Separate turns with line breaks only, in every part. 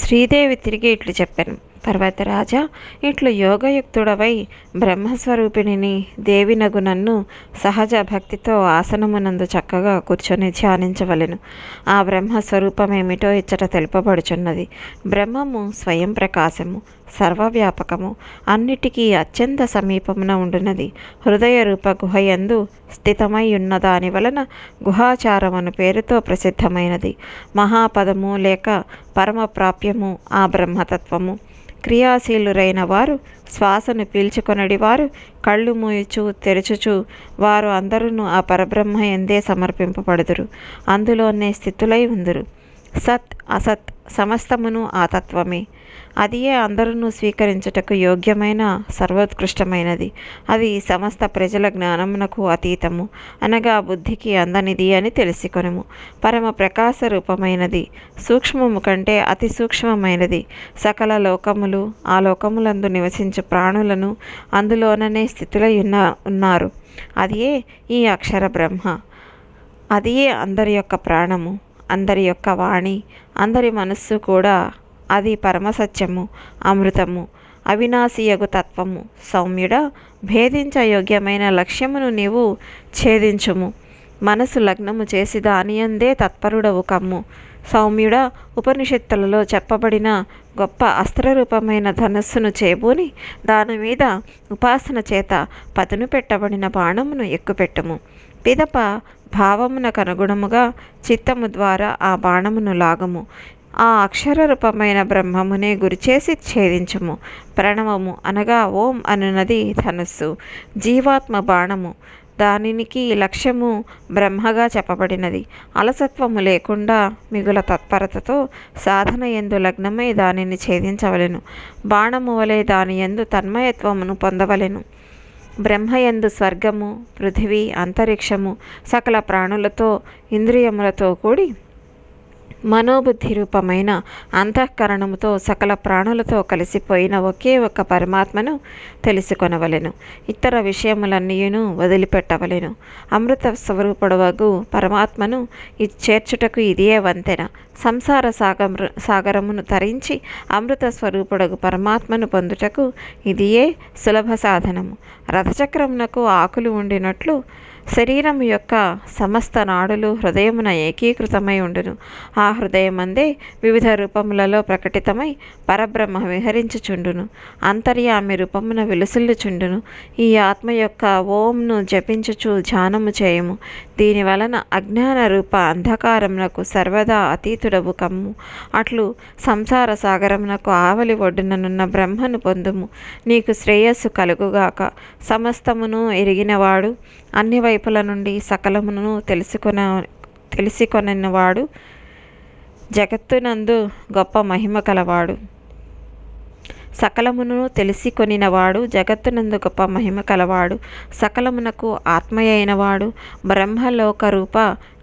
శ్రీదేవి తిరిగి ఇట్లు చెప్పాను. పర్వతరాజా ఇట్లు యోగయుక్తుడవై బ్రహ్మస్వరూపిణిని దేవినగు నన్ను సహజ భక్తితో ఆసనమునందు చక్కగా కూర్చొని ధ్యానించవలెను. ఆ బ్రహ్మస్వరూపమేమిటో ఇచ్చట తెలుపబడుచున్నది. బ్రహ్మము స్వయం ప్రకాశము సర్వవ్యాపకము అన్నిటికీ అత్యంత సమీపమున ఉండినది. హృదయ రూప గుహయందు స్థితమై ఉన్న దాని వలన గుహాచారమను పేరుతో ప్రసిద్ధమైనది. మహాపదము లేక పరమప్రాప్యము ఆ బ్రహ్మతత్వము. క్రియాశీలురైన వారు శ్వాసను పీల్చుకొనడి వారు కళ్ళు మూయుచు తెరచుచు వారు అందరూ ఆ పరబ్రహ్మ ఎందే సమర్పింపబడుదురు. అందులోనే స్థితులై ఉందురు. సత్ అసత్ సమస్తమును ఆ తత్వమే. అదియే అందరూ స్వీకరించుటకు యోగ్యమైన సర్వోత్కృష్టమైనది. అది సమస్త ప్రజల జ్ఞానమునకు అతీతము. అనగా బుద్ధికి అందనిది అని తెలుసుకొనము. పరమ ప్రకాశ రూపమైనది సూక్ష్మము కంటే అతి సూక్ష్మమైనది. సకల లోకములు ఆ లోకములందు నివసించు ప్రాణులను అందులోననే స్థితులై ఉన్న ఉన్నారు. అదియే ఈ అక్షర బ్రహ్మ. అదియే అందరి యొక్క ప్రాణము అందరి యొక్క వాణి అందరి మనస్సు కూడా అది పరమసత్యము అమృతము అవినాశియగు తత్వము. సౌమ్యుడ భేదించయోగ్యమైన లక్ష్యమును నీవు ఛేదించుము. మనసు లగ్నము చేసి దానియందే తత్పరుడవు కమ్ము. సౌమ్యుడ ఉపనిషత్తులలో చెప్పబడిన గొప్ప అస్త్రరూపమైన ధనస్సును చేబూని దాని మీద ఉపాసన చేత పదును పెట్టబడిన బాణమును ఎక్కుపెట్టుము. పిదప భావమునకు అనుగుణముగా చిత్తము ద్వారా ఆ బాణమును లాగము. ఆ అక్షర రూపమైన బ్రహ్మమునే గురిచేసి ఛేదించుము. ప్రణవము అనగా ఓం అనున్నది ధనుస్సు. జీవాత్మ బాణము. దానికి లక్ష్యము బ్రహ్మగా చెప్పబడినది. అలసత్వము లేకుండా మిగుల తత్పరతతో సాధన ఎందు లగ్నమై దానిని ఛేదించవలెను. బాణము వలె దాని ఎందు తన్మయత్వమును పొందవలెను. బ్రహ్మయందు స్వర్గము పృథివీ అంతరిక్షము సకల ప్రాణులతో ఇంద్రియములతో కూడి మనోబుద్ధి రూపమైన అంతఃకరణముతో సకల ప్రాణులతో కలిసిపోయిన ఒకే ఒక పరమాత్మను తెలుసుకొనవలెను. ఇతర విషయములన్నీయును వదిలిపెట్టవలెను. అమృత స్వరూపుడవగు పరమాత్మను ఇది చేర్చుటకు ఇదియే వంతెన. సంసార సాగర సాగరమును తరించి అమృత స్వరూపుడగు పరమాత్మను పొందుటకు ఇదియే సులభ సాధనము. రథచక్రమునకు ఆకులు ఉండినట్లు శరీరం యొక్క సమస్త నాడులు హృదయమున ఏకీకృతమై ఉండును. ఆ హృదయమందే వివిధ రూపములలో ప్రకటితమై పరబ్రహ్మ విహరించుచుండును. అంతర్యామి రూపమున విలుసిల్లుచుండును. ఈ ఆత్మ యొక్క ఓంను జపించుచు ధ్యానము చేయము. దీని వలన అజ్ఞాన రూప అంధకారమునకు సర్వదా అతీతుడవు కమ్ము. అట్లు సంసార సాగరమునకు ఆవలి ఒడ్డుననున్న బ్రహ్మను పొందుము. నీకు శ్రేయస్సు కలుగుగాక సమస్తమును ఎరిగినవాడు అన్ని వైపుల నుండి సకలమును తెలుసుకున తెలిసికొనినవాడు జగత్తునందు గొప్ప మహిమ కలవాడు. సకలమును తెలిసి కొనినవాడు జగత్తునందు గొప్ప మహిమ కలవాడు. సకలమునకు ఆత్మయైనవాడు. బ్రహ్మలోక రూప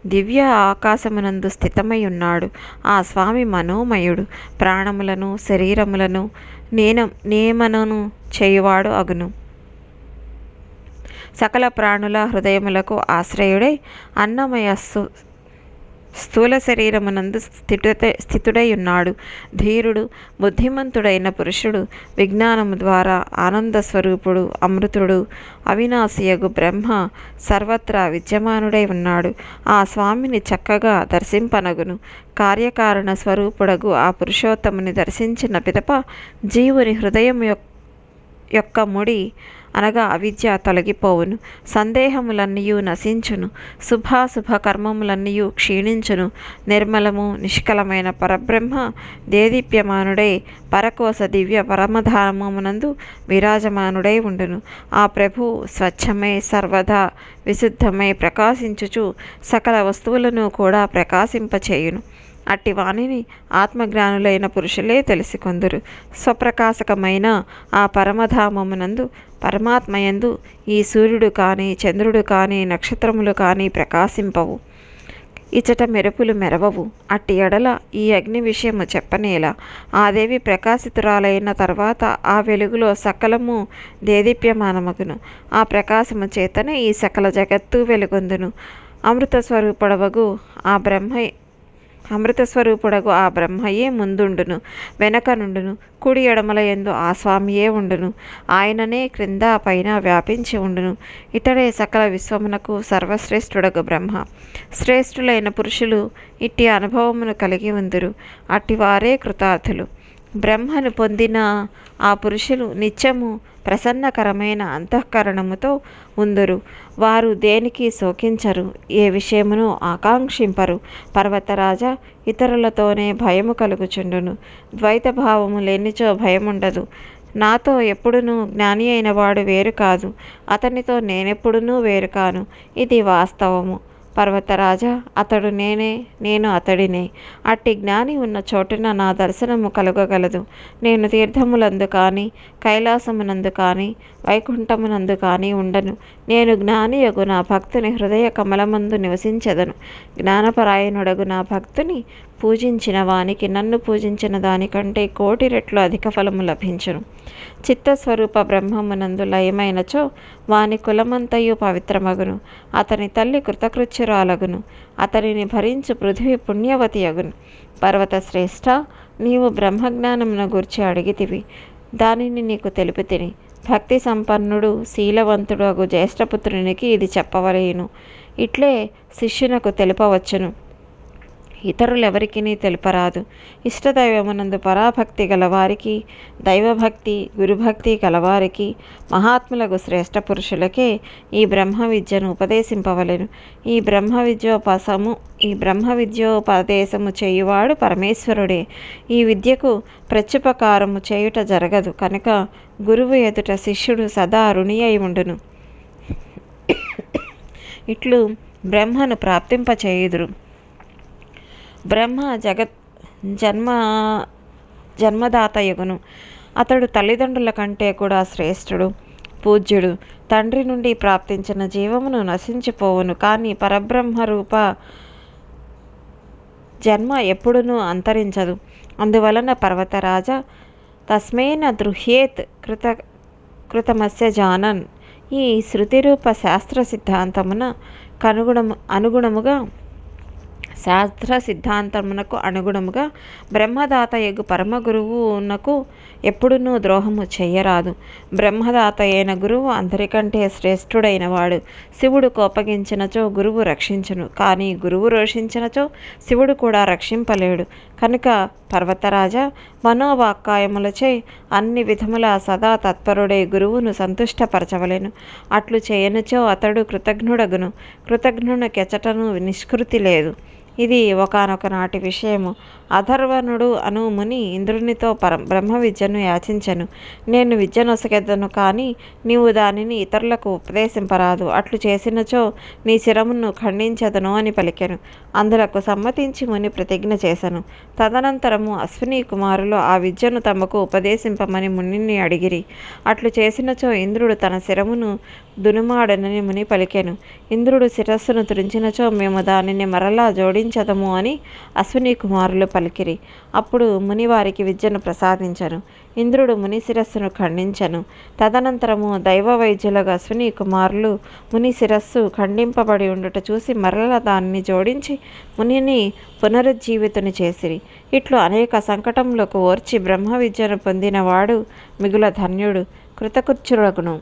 దివ్య ఆకాశమునందు స్థితమై ఉన్నాడు ఆ స్వామి మనోమయుడు. ప్రాణములను శరీరములను నేను నియమనను చేయువాడు అగును. సకల ప్రాణుల హృదయములకు ఆశ్రయుడై అన్నమయస్సు స్థూల శరీరమునందు స్థితుడై స్థితుడై ఉన్నాడు. ధీరుడు బుద్ధిమంతుడైన పురుషుడు విజ్ఞానము ద్వారా ఆనంద స్వరూపుడు అమృతుడు అవినాశియగు బ్రహ్మ సర్వత్రా విద్యమానుడై ఉన్నాడు. ఆ స్వామిని చక్కగా దర్శింపనగును. కార్యకారణ స్వరూపుడగు ఆ పురుషోత్తముని దర్శించిన పిదప జీవుని హృదయం యొక్క ముడి అనగా అవిద్య తొలగిపోవును. సందేహములన్నయూ నశించును. శుభాశుభ కర్మములన్నయూ క్షీణించును. నిర్మలము నిష్కలమైన పరబ్రహ్మ దేదీప్యమానుడై పరకోశ దివ్య పరమధామమునందు విరాజమానుడై ఉండును. ఆ ప్రభు స్వచ్ఛమై సర్వదా విశుద్ధమై ప్రకాశించుచు సకల వస్తువులను కూడా ప్రకాశింపచేయును. అట్టి వాణిని ఆత్మజ్ఞానులైన పురుషులే తెలిసికొందురు. స్వప్రకాశకమైన ఆ పరమధామమునందు పరమాత్మయందు ఈ సూర్యుడు కానీ చంద్రుడు కానీ నక్షత్రములు కానీ ప్రకాశింపవు. ఇచట మెరుపులు మెరవవు. అట్టి ఎడల ఈ అగ్ని విషయము చెప్పనేలా. ఆ దేవి ప్రకాశితురాలైన తర్వాత ఆ వెలుగులో సకలము దేదీప్యమానమగును. ఆ ప్రకాశము చేతనే ఈ సకల జగత్తు వెలుగొందును. అమృత స్వరూపడవగు ఆ బ్రహ్మ అమృత స్వరూపుడగు ఆ బ్రహ్మయే ముందుండును వెనక నుండును కుడి ఎడమల ఎందు ఆ స్వామియే ఉండును. ఆయననే క్రింద పైన వ్యాపించి ఉండును. ఇతడే సకల విశ్వమునకు సర్వశ్రేష్ఠుడగు బ్రహ్మ. శ్రేష్ఠులైన పురుషులు ఇట్టి అనుభవమును కలిగి ఉందురు. అట్టివారే కృతార్థులు. బ్రహ్మను పొందిన ఆ పురుషులు నిత్యము ప్రసన్నకరమైన అంతఃకరణముతో ఉందురు. వారు దేనికి శోకించరు ఏ విషయమును ఆకాంక్షింపరు. పర్వతరాజా ఇతరులతోనే భయము కలుగుచుండును. ద్వైత భావము లేనిచో భయముండదు. నాతో ఎప్పుడునూ జ్ఞాని అయినవాడు వేరు కాదు. అతనితో నేనెప్పుడునూ వేరు కాను. ఇది వాస్తవము. పర్వతరాజా అతడు నేనే నేను అతడినే. అట్టి జ్ఞాని ఉన్న చోటున నా దర్శనము కలుగగలదు. నేను తీర్థములందు కానీ కైలాసమునందు కానీ వైకుంఠమునందు కానీ ఉండను. నేను జ్ఞానియగు నా భక్తుని హృదయ కమలమందు నివసించెదను. జ్ఞానపరాయణుడగు నా భక్తుని పూజించిన వానికి నన్ను పూజించిన దానికంటే కోటి రెట్లు అధిక ఫలము లభించును. చిత్తస్వరూప బ్రహ్మమునందు లయమైనచో వాని కులమంతయు పవిత్రమగును. అతని తల్లి అక్షరాలగును. అతనిని భరించు పృథివీ పుణ్యవతి అగును. పర్వత శ్రేష్ఠ నీవు బ్రహ్మజ్ఞానమును గూర్చి అడిగితివి. దానిని నీకు తెలుపుతిని. భక్తి సంపన్నుడు శీలవంతుడు అగు జ్యేష్ఠపుత్రునికి ఇది చెప్పవలేను. ఇట్లే శిష్యునకు తెలుపవచ్చును. ఇతరులెవరికి తెలుపరాదు. ఇష్టదైవమునందు పరాభక్తి గలవారికి దైవభక్తి గురుభక్తి గలవారికి మహాత్ములకు శ్రేష్ఠ పురుషులకే ఈ బ్రహ్మ విద్యను ఉపదేశింపవలెను. ఈ బ్రహ్మ విద్యోపాసము ఈ బ్రహ్మ విద్యోపదేశము చేయువాడు పరమేశ్వరుడే. ఈ విద్యకు ప్రత్యుపకారము చేయుట జరగదు. కనుక గురువు ఎదుట శిష్యుడు సదా రుణి అయి ఉండును. ఇట్లు బ్రహ్మను ప్రాప్తింపచేయుదురు. బ్రహ్మ జగత్ జన్మ జన్మదాతయగును అతడు తల్లిదండ్రుల కంటే కూడా శ్రేష్ఠుడు పూజ్యుడు. తండ్రి నుండి ప్రాప్తించిన జీవమును నశించిపోవును. కానీ పరబ్రహ్మ రూప జన్మ ఎప్పుడునూ అంతరించదు. అందువలన పర్వతరాజ తస్మేన దృహ్యేత్ కృత కృతమస్య జానన్. ఈ శృతిరూప శాస్త్ర సిద్ధాంతమున కనుగుణము అనుగుణముగా శాస్త్ర సిద్ధాంతమునకు అనుగుణముగా బ్రహ్మదాత యగు పరమ గురువునకు ఎప్పుడునూ ద్రోహము చెయ్యరాదు. బ్రహ్మదాత అయిన గురువు అందరికంటే శ్రేష్ఠుడైన వాడు శివుడు కోపగించినచో గురువు రక్షించును. కానీ గురువు రోషించినచో శివుడు కూడా రక్షింపలేడు. కనుక పర్వతరాజా మనోవాక్కాయములచే అన్ని విధముల సదా తత్పరుడే గురువును సంతుష్టపరచవలెను. అట్లు చేయనుచో అతడు కృతజ్ఞుడగును. కృతజ్ఞునికెచటను నిష్కృతి లేదు. ఇది ఒకనొక నాటి విషయము. అధర్వణుడు అను ముని ఇంద్రునితో పర బ్రహ్మ విద్యను యాచించను. నేను విద్య నొసగెదను కానీ నీవు దానిని ఇతరులకు ఉపదేశింపరాదు. అట్లు చేసినచో నీ శిరమును ఖండించదను అని పలికెను. అందులకు సమ్మతించి ముని ప్రతిజ్ఞ చేశను తదనంతరము అశ్విని కుమారులు ఆ విద్యను తమకు ఉపదేశింపమని మునిని అడిగిరి. అట్లు చేసినచో ఇంద్రుడు తన శిరమును దునుమాడనని ముని పలికెను. ఇంద్రుడు శిరస్సును తురించినచో మేము దానిని మరలా జోడించదము అని అశ్విని కుమారులు పలికిరి. అప్పుడు ముని వారికి విద్యను ప్రసాదించను. ఇంద్రుడు మునిశిరస్సును ఖండించను. తదనంతరము దైవ వైద్యులకు అశ్విని కుమారులు ముని శిరస్సు ఖండింపబడి ఉండుట చూసి మరల దానిని జోడించి మునిని పునరుజ్జీవితుని చేసిరి. ఇట్లు అనేక సంకటములకు ఓర్చి బ్రహ్మ విద్యను పొందినవాడు మిగుల ధన్యుడు కృతకృత్యుడగును